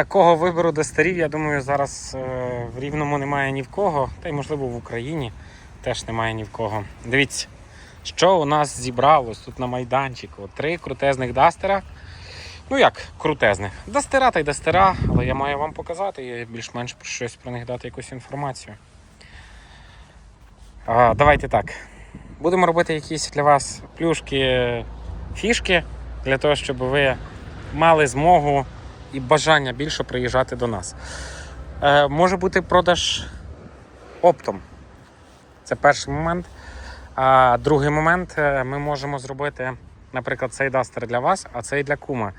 Такого вибору дастерів, я думаю, зараз е, в Рівному немає ні в кого, та й можливо в Україні теж немає ні в кого. Дивіться, що у нас зібралось тут на майданчику. Три крутезних дастера. Ну як крутезних? Дастера та й дастера, але я маю вам показати і більш-менш щось про них дати якусь інформацію. А, давайте так. Будемо робити якісь для вас плюшки, фішки, для того, щоб ви мали змогу і бажання більше приїжджати до нас. Е, може бути продаж оптом. Це перший момент. А другий момент е, ми можемо зробити, наприклад, цей дастер для вас, а цей для кума.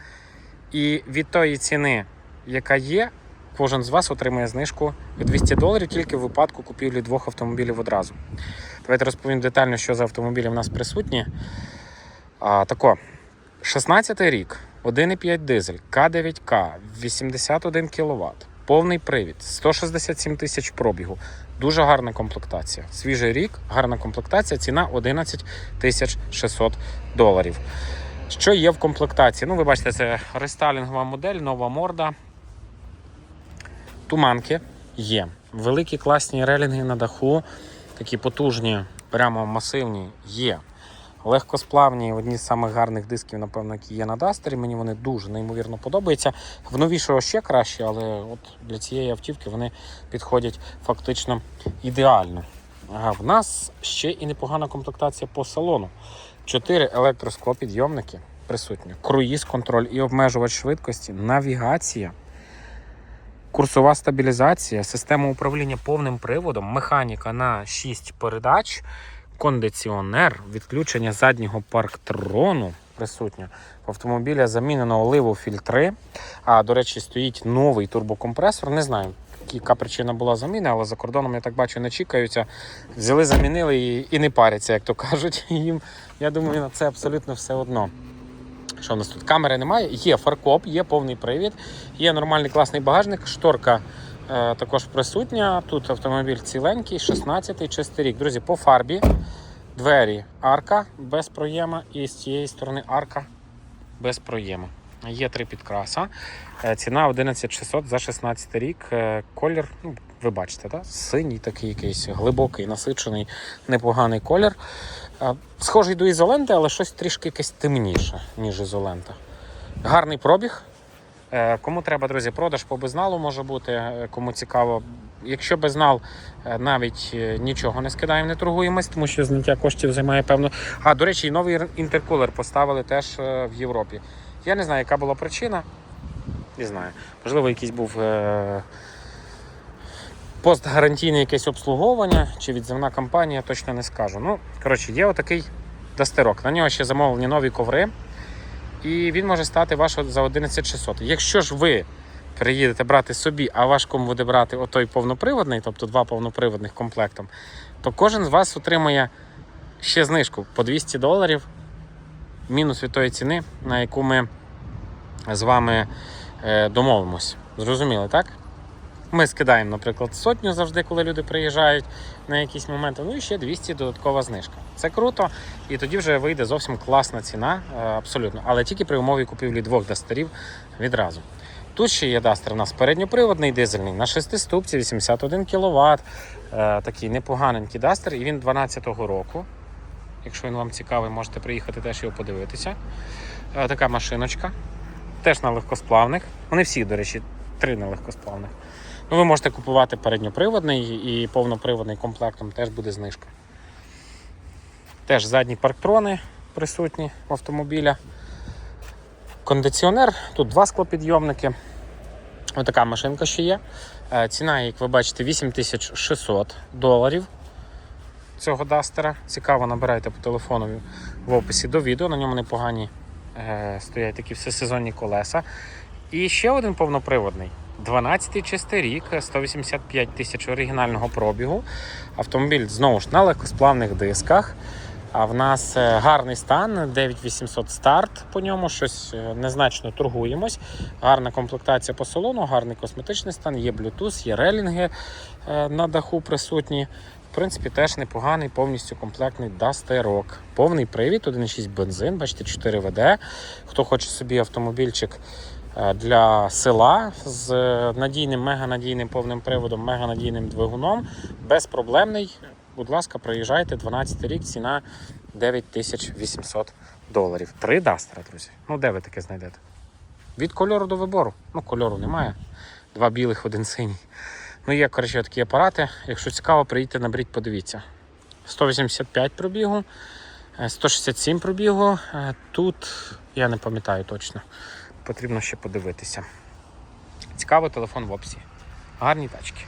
І від тої ціни, яка є, кожен з вас отримає знижку від 200 доларів тільки в випадку купівлі двох автомобілів одразу. Давайте розповім детально, що за автомобілі в нас присутні. А, тако, 16 рік, 1,5 дизель, К9К, 81 кВт, повний привід, 167 тисяч пробігу. Дуже гарна комплектація. Свіжий рік, гарна комплектація, ціна 11 тисяч 600 доларів. Що є в комплектації? Ну, ви бачите, це рестайлінгова модель, нова морда. Туманки є. Великі класні релінги на даху, такі потужні, прямо масивні є. Легкосплавні, одні з самих гарних дисків, напевно, які є на Дастері. Мені вони дуже неймовірно подобаються. В новішого ще краще, але от для цієї автівки вони підходять фактично ідеально. А в нас ще і непогана комплектація по салону. Чотири електросклопідйомники присутні, круїз контроль і обмежувач швидкості, навігація, курсова стабілізація, система управління повним приводом, механіка на 6 передач, кондиціонер, відключення заднього парктрону присутнє. В автомобіля замінено оливу фільтри. А, до речі, стоїть новий турбокомпресор. Не знаю, яка причина була заміни, але за кордоном, я так бачу, не чекаються. Взяли, замінили і, і не паряться, як то кажуть. Їм, я думаю, на це абсолютно все одно. Що в нас тут? Камери немає, є фаркоп, є повний привід, є нормальний класний багажник, шторка також присутня. Тут автомобіль ціленький, 16-й чистий рік. Друзі, по фарбі двері арка без проєма, і з цієї сторони арка без проєму. Є три підкраса. Е, Ціна 11600 за 16 рік. Е, Колір, ну, ви бачите, да? синій такий якийсь глибокий, насичений, непоганий колір. Е, Схожий до ізоленти, але щось трішки якесь темніше, ніж ізолента. Гарний пробіг. Е, Кому треба, друзі, продаж по безналу може бути, е, кому цікаво. Якщо безнал, е, навіть нічого не скидаємо, не торгуємось, тому що зняття коштів займає певно. А, до речі, і новий інтеркулер поставили теж в Європі. Я не знаю, яка була причина. Не знаю. Можливо, якийсь був постгарантійне якесь обслуговування чи відзивна компанія, точно не скажу. Ну, коротше, є отакий дастерок. На нього ще замовлені нові коври. І він може стати ваш за 11600. Якщо ж ви приїдете брати собі, а ваш ком буде брати отой повноприводний, тобто два повноприводних комплектом, то кожен з вас отримує ще знижку по 200 доларів, мінус від тої ціни, на яку ми з вами е, домовимось. Зрозуміли, так? Ми скидаємо, наприклад, сотню завжди, коли люди приїжджають на якісь моменти. Ну і ще 200 додаткова знижка. Це круто, і тоді вже вийде зовсім класна ціна, е, абсолютно. Але тільки при умові купівлі двох дастерів відразу. Тут ще є дастер у нас передньоприводний дизельний на 6 ступці, 81 кВт. Е, такий непоганенький дастер, і він 12-го року. Якщо він вам цікавий, можете приїхати теж його подивитися. Е, така машиночка. Теж на легкосплавних. Вони всі, до речі, три на легкосплавних. Ну, ви можете купувати передньоприводний і повноприводний комплектом теж буде знижка. Теж задні парктрони присутні в автомобіля. Кондиціонер, тут два склопідйомники. Отака машинка ще є. Е, Ціна, як ви бачите, 8600 доларів цього дастера. Цікаво, набирайте по телефону в описі до відео. На ньому непогані е, стоять такі всесезонні колеса. І ще один повноприводний. 12-й чистий рік, 185 тисяч оригінального пробігу. Автомобіль знову ж на легкосплавних дисках. А в нас е, гарний стан, 9800 старт по ньому, щось е, незначно торгуємось. Гарна комплектація по салону, гарний косметичний стан, є Bluetooth, є релінги е, на даху присутні. В принципі, теж непоганий, повністю комплектний дастерок. Повний привід, 1,6 бензин, бачите, 4 ВД. Хто хоче собі автомобільчик для села з е, надійним, меганадійним повним приводом, меганадійним двигуном. Безпроблемний. Будь ласка, приїжджайте, 12 рік, ціна 9800 доларів. Три дастера, друзі. Ну, де ви таке знайдете? Від кольору до вибору. Ну, кольору немає. Два білих, один синій. Ну, є, коротше, такі апарати. Якщо цікаво, приїдьте, наберіть, подивіться. 185 пробігу, е, 167 пробігу. Е, Тут я не пам'ятаю точно. Потрібно ще подивитися. Цікаво, телефон в описі. Гарні тачки.